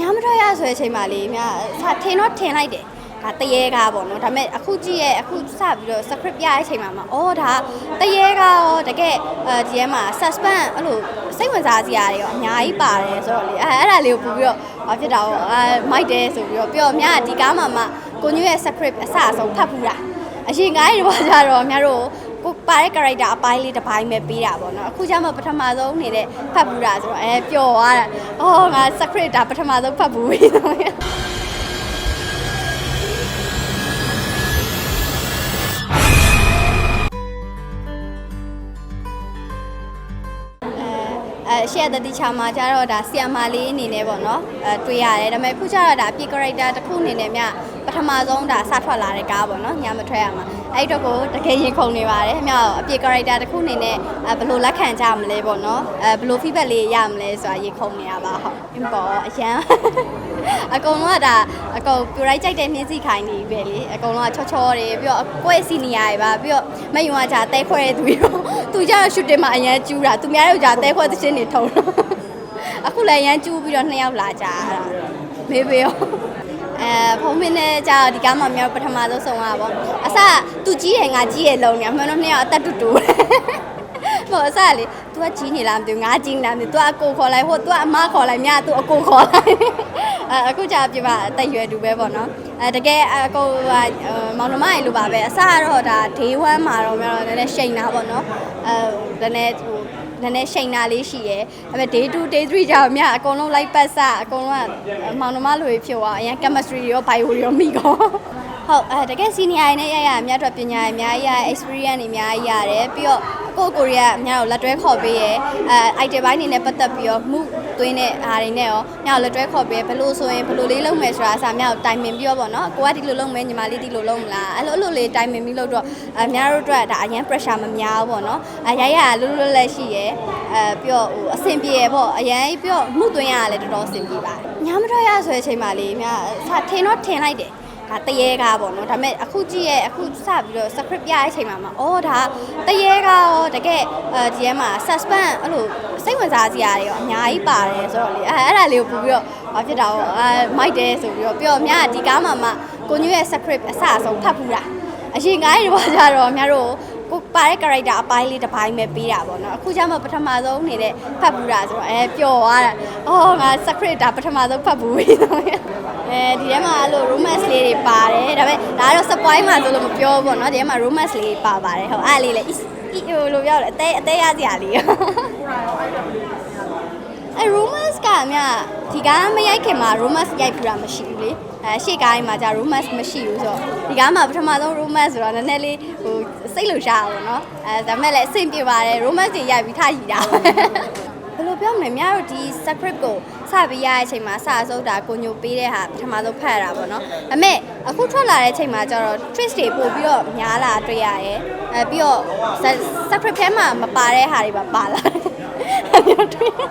ညမထွက်ရဆိုတဲ့အချိန်မှာလေမြစထင်တော့ထင်လိုက်တယ်ဒါတရေကားပေါ့နော်ဒါပေမဲ့အခုကြည့်ရဲ့အခုစပြီးတော့ script ပြတဲ့အချိန်မှာမှာအော်ဒါတရေကားရောတကယ်အဲဒီထဲမှာ suspense အဲ့လိုစိတ်ဝင်စားစရာတွေရောအများကြီးပါတယ်ဆိုတော့လေအဲအဲ့ဒါလေးကိုပို့ပြီးတော့ဘာဖြစ်တာရောအဲမိုက်တယ်ဆိုပြီးတော့ပြောမြဒီကားမှာမှကိုညွရဲ့ script အစအဆုံးဖတ်ဘူးတာအရင်ကားတွေတော့ကြတော့များတို့ကို ပါတဲ့ character အပိုင်းလေးတစ်ပိုင်းပဲပေးတာပေါ့နော်အခုကျမှပထမဆုံးနေတဲ့ဖတ်ဘူးတာဆိုတော့အဲပျော်သွားတာအော်ငါ script ဒါပထမဆုံးဖတ်ဘူးပြီဆို ရင်အဲရှေ့တတိချာမှာကျတော့ဒါဆီယမ်မာလေးအနေနဲ့ပေါ့နော်အဲတွေ့ရတယ်ဒါပေမဲ့ခုကျတော့ဒါအပြည့် character တစ်ခုအနေနဲ့မြပထမဆုံးဒါစထွက်လာတဲ့ကားပေါ့နော်ညမထွက်ရမှာအဲ့တော့ကိုတကယ်ရင်ခုန်နေပါတယ်မြအပြည့် character တစ်ခုအနေနဲ့အဲဘယ်လိုလက်ခံကြမလဲပေါ့နော်အဲဘယ်လို feedback လေးရမလဲဆိုတာရင်ခုန်နေရပါဟုတ်အင်ပေါ်အရန်အကုန်လုံးကဒါအကုန်ပြရိုက်ကြိုက်တဲ့နှင်းစီခိုင်းနေပြီပဲလေအကုန်လုံးကချောချောတယ်ပြီးတော့ကိုယ့်စီနီယာတွေပါပြီးတော့မယုံကကြာတဲခွဲတဲ့သူတွေတော့ သူကြတော့ shooting မှာအရန်ကျူးတာသူများတို့ကြာတဲခွဲသချင်းတွေထုံတော့ အခုလည်းရမ်းကျူးပြီးတော့နှစ်ယောက်လာကြတာမေးပေးရောအဲဖုံးမင်းနဲ့ကြာဒီကားမှာမြောက်ပထမဆုံးဆုံးတာပေါ့အစသူကြီးတယ်ငါကြီးတယ်လုံးနေအမှန်တော့နှစ်ယောက်အသက်တူတူဟိုအစလေ तू ကကြီးနေလားမသိဘူးငါကြီးနေလားမသိဘူး तू အကိုခေါ်လိုက်ဟို तू အမခေါ်လိုက်မြ तू အကိုခေါ်လိုက် အဲအခုကြာပြပါအသက်ရွယ်တူပဲပေါ့နော်အဲတကယ်အကိုကမောင်နှမရေလိုပါပဲအစကတော့ဒါ day 1မှာတော့များတော့နည်းနည်းရှိန်တာပေါ့နော်အဲနည်းနည်းဟိုနည်းနည်းရှိန်တာလေးရှိရယ်ဒါပေမဲ့ day 2 day 3ကြာတော့မြအကုန်လုံးလိုက်ပတ်စအကုန်လုံးကမောင်နှမလိုဖြစ်သွားအရင် chemistry ရော bio ရောမိကော ဟုတ်အဲတကယ် senior တွေနဲ့ရရမြတ်အတွက်ပညာတွေအများကြီးရ experience တွေအများကြီးရတယ်ပြီးတော့ကိုယ့်ကိုရီးယားမြတ်ကိုလက်တွဲခေါ်ပေးရယ်အဲ item ဘိုင်းနေနဲ့ပတ်သက်ပြီးတော့မှုသွင်းတဲ့အားတွေနဲ့ရောမြတ်ကိုလက်တွဲခေါ်ပေးဘယ်လိုဆိုရင်ဘယ်လိုလေးလုပ်မယ်ဆိုတာအစားမြတ်ကိုတိုင်ပင်ပြီးတော့ပေါ့နော်ကိုကဒီလိုလုပ်မယ်ညီမလေးဒီလိုလုပ်မလားအဲ့လိုအဲ့လိုလေးတိုင်ပင်ပြီးလုပ်တော့အများတို့အတွက်ဒါအရင် pressure မများဘူးပေါ့နော်အရရလွတ်လွတ်လပ်ရှိရယ်အဲပြီးတော့ဟိုအဆင်ပြေရယ်ပေါ့အရင်ပြီးတော့မှုသွင်းရတာလည်းတော်တော်အဆင်ပြေပါတယ်ညမထွက်ရဆိုတဲ့အချိန်မှာလေမြတ်စထင်တော့ထင်လိုက်တယ် ဒါတရေကားပေါ့နော်ဒါပေမဲ့အခုကြည့်ရဲ့အခုစပြီးတော့ script ပြတဲ့အချိန်မှာမှာအော်ဒါတရေကားရောတကယ်အဲဒီထဲမှာ suspense အဲ့လိုစိတ်ဝင်စားစရာတွေရောအများကြီးပါတယ်ဆိုတော့လေအဲအဲ့ဒါလေးကိုပို့ပြီးတော့ဘာဖြစ်တာရောအဲမိုက်တယ်ဆိုပြီးတော့ပြောမြဒီကားမှာမှကိုညွရဲ့ script အစအဆုံးဖတ်ဘူးတာအရင်ကားတွေတော့ကြတော့များတို့ ကိုပါတဲ့ character အပိုင်းလေးတစ်ပိုင်းပဲပေးတာပေါ့နော်အခုကျမှပထမဆုံးနေတဲ့ဖတ်ဘူးတာဆိုတော့အဲပျော်သွားတာအော်ငါ script ဒါပထမဆုံးဖတ်ဘူးပြီဆိုရင်အဲဒီထဲမှာအဲ့လို romance လေးတွေပါတယ်ဒါပေမဲ့ဒါကတော့ spoil မှာဆိုလို့မပြောဘူးပေါ့နော်ဒီထဲမှာ romance လေးပါပါတယ်ဟုတ်အဲ့လေးလေဟိုလိုပြောတယ်အသေးအသေးရစရာလေးအဲ romance ကမြဒီကားမရိုက်ခင်မှာ romance ရိုက်ပြတာမရှိဘူးလေအဲရှေ့ကားကြီးမှာじゃ romance မရှိဘူးဆိုတော့ဒီကားမှာပထမဆုံး romance ဆိုတော့နည်းနည်းလေးဟိုစိတ်လှုပ်ရှားအောင်နော်အဲဒါပေမဲ့လည်းအဆင်ပြေပါတယ် romance တွေရိုက်ပြီးထားရည်တာဘယ်လိုပြောမလဲများတို့ဒီ script ကိုစပြီးရတဲ့အချိန်မှာစအစိုးတာကိုညိုပေးတဲ့ဟာပထမဆုံးဖတ်ရတာပေါ့နော်။ဒါပေမဲ့အခုထွက်လာတဲ့အချိန်မှာကျတော့ twist တွေပို့ပြီးတော့များလာတွေ့ရတယ်။အဲပြီးတော့ script ထဲမှာမပါတဲ့ဟာတွေပါပါလာတယ်။ အဲ့လိုတွေ့ရ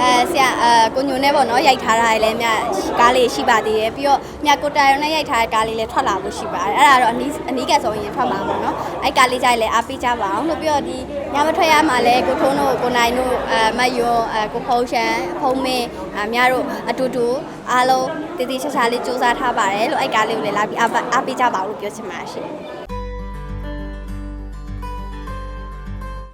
အဲဆရာအဲကိုညိုနဲ့ပေါ့နော်ရိုက်ထားတာလည်းမြကားလေးရှိပါသေးတယ်ပြီးတော့မြကိုတိုင်ရုံနဲ့ရိုက်ထားတဲ့ကားလေးလည်းထွက်လာလို့ရှိပါတယ်အဲ့ဒါတော့အနီးအနီးကပ်ဆုံးရင်ထွက်မှာပေါ့နော်အဲ့ကားလေးကြိုက်လည်းအားပေးကြပါအောင်လို့ပြီးတော့ဒီညမထွက်ရမှာလည်းကိုထုံးတို့ကိုနိုင်တို့အဲမတ်ယောအဲကိုဖုံးရှန်ဖုံးမင်းအများတို့အတူတူအားလုံးတည်တည်ချာချာလေးစူးစမ်းထားပါတယ်လို့အဲ့ကားလေးကိုလည်းလာပြီးအားအားပေးကြပါဦးလို့ပြောချင်ပါရှင်